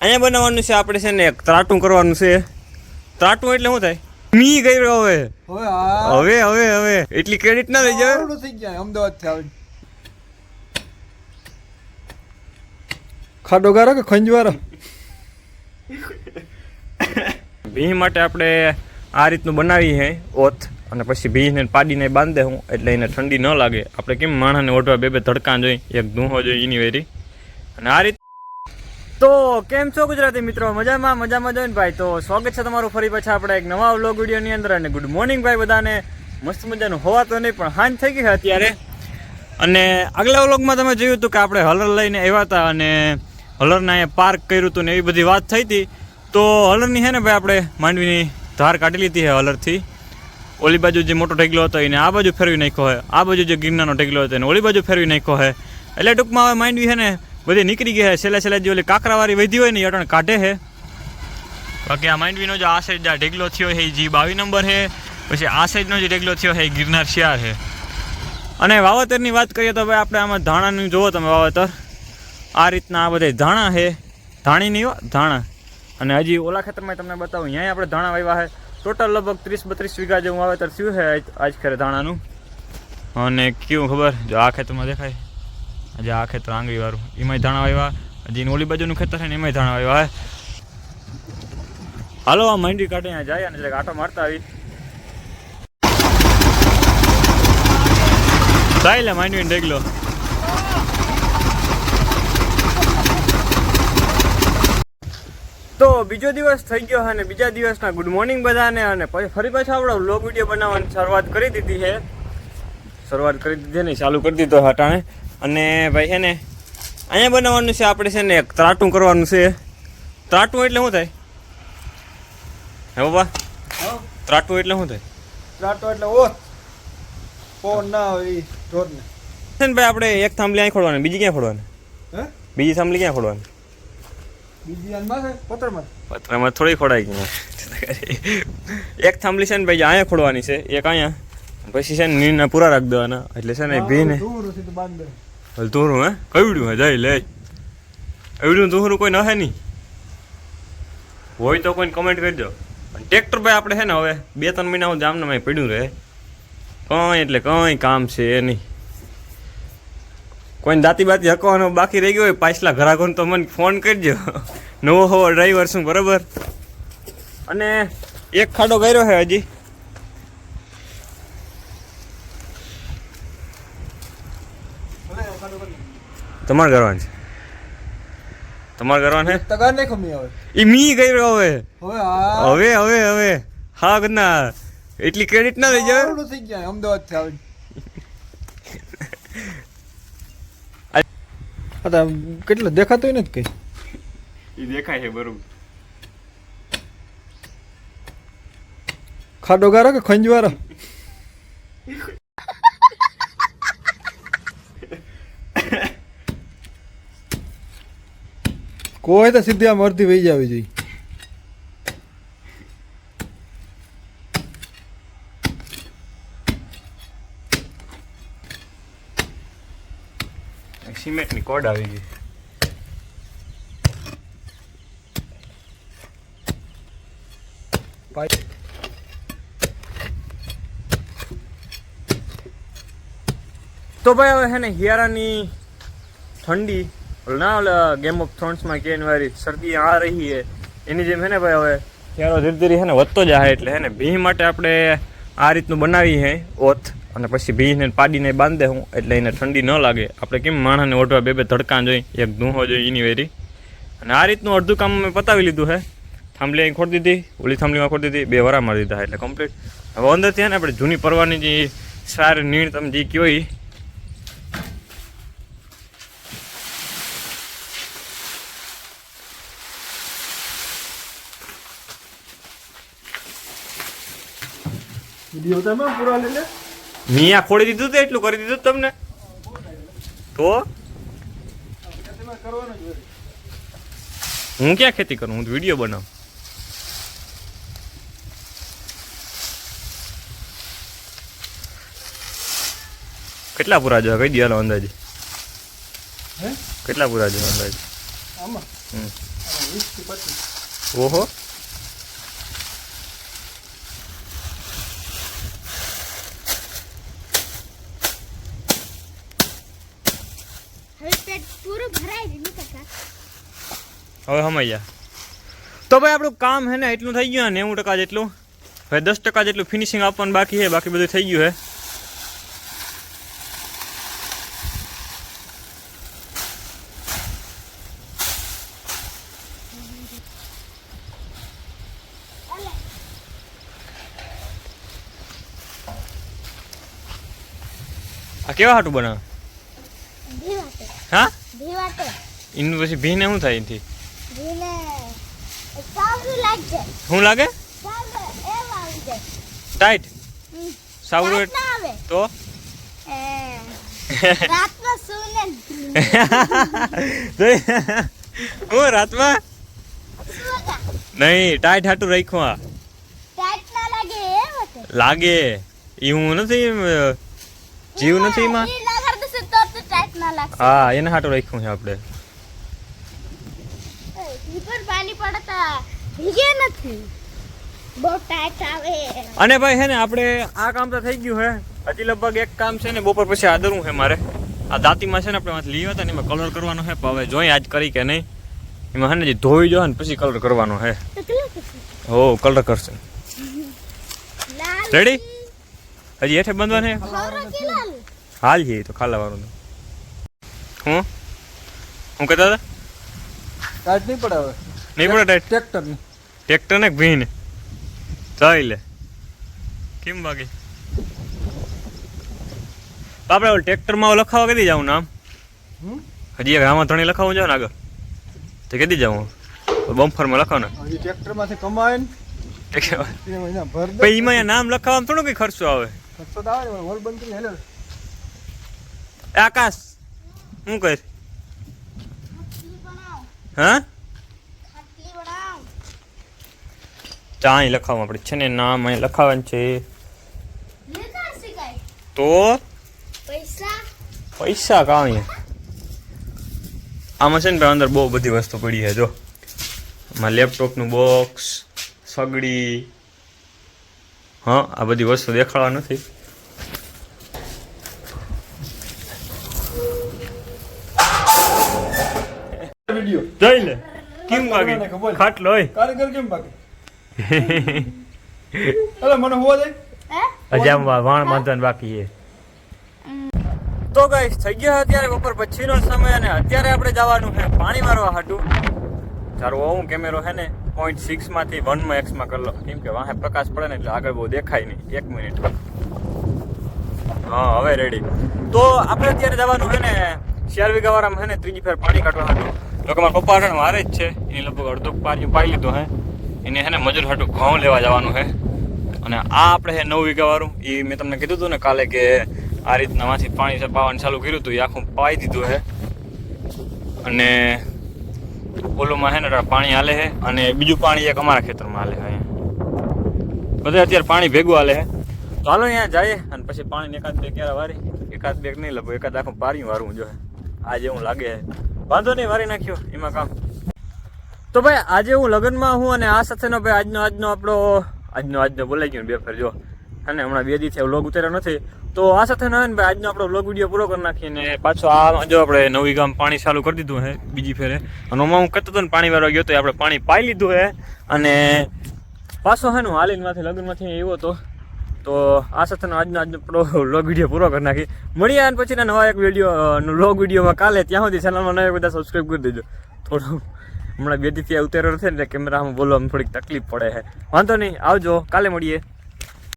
અહીંયા બનાવવાનું છે આપણે છે ને એક ત્રાટું કરવાનું છે. ત્રાટું એટલે શું થાય? મી ગયો હવે. હવે હવે હવે એટલી ક્રેડિટ ના લઈ જાય? થઈ ગયા અમદાવાદથી ખાડો ગારો કે ખંજવારો? ભીહ માટે આપણે આ રીતનું બનાવી હે ઓથ. અને પછી ભીહને પાડીને બાંધે હું એટલે એને ઠંડી ન લાગે. આપણે કેમ માણસને ઓઢવા બે બે ધડકા જોઈ એક ધૂહો જોઈ એની વેરી. અને આ રીત તો કેમ છો ગુજરાતી મિત્રો? મજામાં મજામાં જોઈને ભાઈ, તો સ્વાગત છે તમારું ફરી પાછા આપણે એક નવા વ્લોગ વિડીયોની અંદર અને ગુડ મોર્નિંગ ભાઈ બધાને. મસ્ત મજાનું હોવા તો નહીં, પણ હાંજ થઈ ગઈ અત્યારે. અને આગલા વ્લોગમાં તમે જોયું હતું કે આપણે હલર લઈને આવ્યા હતા અને હલરના અહીંયા પાર્ક કર્યું હતું ને એવી બધી વાત થઈ હતી. તો હલરની છે ને ભાઈ આપણે માંડવીની ધાર કાઢી લીધી છે હલરથી. ઓલી બાજુ જે મોટો ઢગલો હતો એને આ બાજુ ફેરવી નાખ્યો હોય આ બાજુ જે ગિરનાનો ઢગલો હતો એને ઓલી બાજુ ફેરવી નાખ્યો હોય એટલે ટૂંકમાં હવે માંડવી છે ને બધી નીકળી ગઈ છે. છેલ્લે છેલ્લા જે ઓલી કાકરાવાળી વધી હોય ને, એ અટણ કાઢે છે. બાકી આ માંડવીનો જે આ સાઈડ ઢગલો થયો છે જી બાવી નંબર છે. પછી આ સાઈડનો જે ઢેગલો થયો એ ગિરનાર શિયાર છે. અને વાવતરની વાત કરીએ તો ભાઈ આપણે આમાં ધાણાનું જુઓ તમે વાવતર. આ રીતના આ બધા ધાણા છે. ધાણી નહીં હો, ધાણા. અને હજી ઓલા ખેતરમાં તમને બતાવું અહીંયા આપણે ધાણા વાવ્યા છે. ટોટલ લગભગ ત્રીસ બત્રીસ વીઘા જેવું વાવેતર થયું છે આજ- આજ ધાણાનું. અને કેવું ખબર? જો આ ખેતરમાં દેખાય. આજે આ ખેતર આંગળીવાળું એમાંય ધાણા વાવ્યા. હજી ઓલી બાજુનું ખેતર છે ને એમાંય ધાણા વાવ્યા હાલો, આ માંડી અહીંયા જાય અને જરાક આટો મારતા આવી. જાય લે માંડવીને ડેગલો. તો બીજો દિવસ થઈ ગયો અને બીજા દિવસના. ગુડ મોર્નિંગ બધાને અને પછી ફરી પાછા આપણે વ્લોગ વીડિયો બનાવવાની શરૂઆત કરી દીધી છે શરૂઆત કરી દીધી ને ચાલુ કરી દીધો હટાણે અને ભાઈ છે ને અહીંયા બનાવવાનું છે આપણે છે ને એક ત્રાટું કરવાનું છે. ત્રાટું એટલે શું થાય? હે બાબા? ત્રાટું એટલે શું થાય? ત્રાટું એટલે ઓત ફોન ના હોય ઢોરને. ને ભાઈ આપણે એક થાંભલી અહીં ખોડવાની બીજી ક્યાં ખોડવાની હે? બીજી થાંભલી ક્યાં ખોડવાની બીજી આનમાં છે પત્રમાં પત્રમાં થોડી ખોડાઈ ગઈ એક થાંભલી છે ને ભાઈ અહીંયા ખોડવાની છે એક અહીંયા. પછી છે ને નીરના પૂરા રાખી દેવાના એટલે છે ને ભીને. ધૂરું હે? કવડ્યું હે? જાય, લે. એવડ્યું ધૂરું કોઈ નહે નહીં. હોય તો કોઈને કમેન્ટ કરજો પણ ટ્રેક્ટર ભાઈ આપણે છે ને હવે બે ત્રણ મહિના હું જામનામાં પડ્યું રહે. કંઈ એટલે કંઈ કામ છે એ નહીં. કોઈને દાંતી બાતી હકવાનો બાકી રહી ગયો હોય, પાછલા ઘરાકોને તો મને ફોન કરજો નવો હવો ડ્રાઈવર શું બરાબર? અને એક ખાડો કર્યો છે હજી. તમારે કરવાનું છે. તમારે કરવાનું છે તગાર નહીં ખમી હવે. એ મી કર્યો હવે. હવે હવે હવે હવે. હા ના એટલી ક્રેડિટ ના લઈ જાય? થઈ ગયા અમદાવાદથી આવી હા તો દેખાતો દેખાતું નથી કઈ? એ દેખાય છે બરોબર. ખાડો ગારો કે ખંજવારો? કોઈ તો સીધી આમ અડધી વહી જવી જોઈએ. સિમેન્ટની કોડ આવી ગઈ. તો ભાઈ હવે છે ને હિયારાની ઠંડી ના, ઓલા ગેમ ઓફ થ્રોન્સમાં કેન વારી શરદી આ રહી હે. એની જેમ હે ને ભાઈ હવે? હિયારો ધીરે ધીરે હે ને વધતો જાય એટલે હે ને. ભી માટે આપણે આ રીતનું બનાવી હે, ઓથ, અને પછી ભીને પાડીને બાંધે હું, એટલે એને ઠંડી ન લાગે. આપણે કેમ માણસને ઓઢવા બે બે ધડકાં જોઈ, એક ધૂહો જોઈ એની વેરી. અને આ રીતનું અડધું કામ મેં પતાવી લીધું હે. થાંભલી અહીં ખોડી દીધી, ઓલી થાંભલીમાં ખોડી દીધી, બે વરા મારી દીધા, એટલે કમ્પ્લીટ હવે અંદરથી ને આપણે જૂની પરવાની જે સાર, નીણ, તમે જે કયો વીડિયો તમે પૂરા લઈ લે. મિયા ખોડી દીધું તો એટલું કરી દીધું તમને? તો? હું ક્યાં ખેતી કરું? હું વીડિયો બનાવું. કેટલા પૂરા જોવા? કઈ દિયાલો અંદાજે? કેટલા પૂરા જોવા અંદાજે? ઓહો હવે પેટ પૂરું ભરાઈ ગયું ને કાકા હવે સમજ્યા તો ભાઈ આપણું કામ હે ને એટલું થઈ ગયું નેવું ટકા જેટલું. હવે દસ ટકા જેટલું ફિનિશિંગ આપવાનું બાકી છે બાકી બધું થઈ ગયું હે. અલે આ કેવા હાટું બનાવે? ભીવાટે હા? ભીવાટે એનું પછી ભીને શું થાય એનાથી? ભીને સાવરું લાગશે શું લાગે? ટાઈટ. સાવરું તો? હું રાતમાં? નહીં ટાઈટ હાટું રાખ્યું આ. લાગે એ હું નથી જીવ નથી લાગશે. હા એને હાટું રાખ્યું છે આપણે. પાણી પડતા. ભીગે નથી. બહુ ટાઈટ આવે. અને ભાઈ હે ને આપણે આ કામ તો થઈ ગયું હે. હજી લગભગ એક કામ છે ને બપોર પછી આદરવું છે મારે. આ દાંતીમાં છે ને આપણે લીધા હતા ને એમાં કલર કરવાનો છે હવે જોઈએ આજ કરી કે નહીં. એમાં હે ને ધોઈ જો ને પછી કલર કરવાનો છે હો કલર કરશે? રેડી હજી હેઠે બંધવા છે ખવરો કે લાલ? હાલ જઈએ એ તો ખાલા વાળું હું? હું કહેતા હતા? ટાઈટ નહીં પડે હવે. નહીં પડે ટાઈટ ટ્રેક્ટર ટ્રેક્ટર ને ભીન ચાલી લે. કેમ બાકી આપણે ઓલું ટ્રેક્ટરમાં લખાવા કદી જાવું નામ? હજી એક આમાં ત્રણેય લખાવું જાવ ને આગળ. તો કદી જાવું બમ્ફરમાં લખાવ ને હજી ટ્રેક્ટરમાંથી કમાય ને. પછી એમાં નામ લખાવવામાં થોડું કઈ ખર્ચો આવે. ખર્ચો તો આવે હોલ બંધ કરી હેલે. આકાશ શું કર હા ખાટલી બનાવ ચા અહીં લખાવવા આપણે છે ને નામ અહીં લખાવવાનું છે. તો પૈસા? પૈસા કાંઈ આમાં છે ને અંદર બહુ બધી વસ્તુ પડી છે જો. આમાં લેપટોપનું બોક્સ સગડી. હા આ બધી વસ્તુ દેખાડવા નથી. વિડિયો. જોઈ લે. કેમ વાગી? ખાટલો હોય. કારીગર કેમ બાકી અલે મને હોવા દે. અજામ વા- વાણ બાંધવાનું બાકી છે. તો ગાઈસ થઈ ગયા અત્યારે બપોર પછીનો સમય અને અત્યારે આપણે જવાનું છે પાણી મારવા હાટું. તારું હું કેમેરો છે ને પોઈન્ટ સિક્સમાંથી વનમાં એક્સમાં કરી લો કેમ કે વાહે પ્રકાશ પડે ને એટલે આગળ બહુ દેખાય નહીં. એક મિનિટ હા હવે રેડી તો આપણે અત્યારે જવાનું છે ને શિયાર વીઘાવાળામાં છે ને ત્રીજી ફેર પાણી કાઢવા હાટું. તો કે મારા પપ્પા મારે જ છે. એની લગભગ અડધો પાણી પાઈ લીધો હે એને છે ને મજૂર હાટું ઘઉં લેવા જવાનું છે. અને આ આપણે છે નવ વીઘાવાળું એ મેં તમને કીધું હતું ને કાલે કે આ રીતના માંથી પાણી પાવાનું ચાલુ કર્યું હતું એ આખું પાઈ દીધું છે. અને ઓલુંમાં છે ને પાણી હાલે છે અને બીજું પાણી એક અમારા ખેતરમાં હાલે છે બધે અત્યારે પાણી ભેગું હાલે છે. તો હાલો અહીંયા જઈએ અને પછી પાણીને એકાદ બે ક્યારે વારી, એકાદ બેગ નહીં લગભગ એકાદ આખું પારી વારવું જોઈએ આજે જેવું લાગે વાંધો નહીં, વારી નાખ્યો, એમાં કામ. તો ભાઈ, આજે હું લગ્નમાં હું અને આ સાથેનો ભાઈ, આજનો આજનો આપણો, આજનો આજનો બોલાઈ ગયો ને બે ફેર, જો. અને હમણાં બે દિવસથી વ્લોગ ઉતાર્યો નથી. તો આ સાથે ના ભાઈ, આજનો આપણો વ્લોગ વીડિયો પૂરો કરી નાખીએ ને પાછો આ, જો આપણે નવી ગામ પાણી ચાલુ કરી દીધું હે, બીજી ફેરે. અને હમણાં હું કહેતો હતો ને, પાણી વાળવા ગયો તો આપણે પાણી પાઈ લીધું હે. અને પાછો હે ને હાલીનમાંથી લગ્નમાંથી એવો હતો. તો આ સાથેનો આજનો આજનો વ્લોગ વીડિયો પૂરો કરી નાખી મળીએ અને પછીના નવા એક વીડિયો વ્લોગ વિડીયોમાં કાલે, ત્યાં સુધી ચેનલમાં નવા બધા સબસ્ક્રાઈબ કરી દેજો. થોડું હમણાં બેથી ઉતેરો છે ને કેમેરામાં બોલવામાં થોડીક તકલીફ પડે છે. વાંધો નહીં, આવજો, કાલે મળીએ.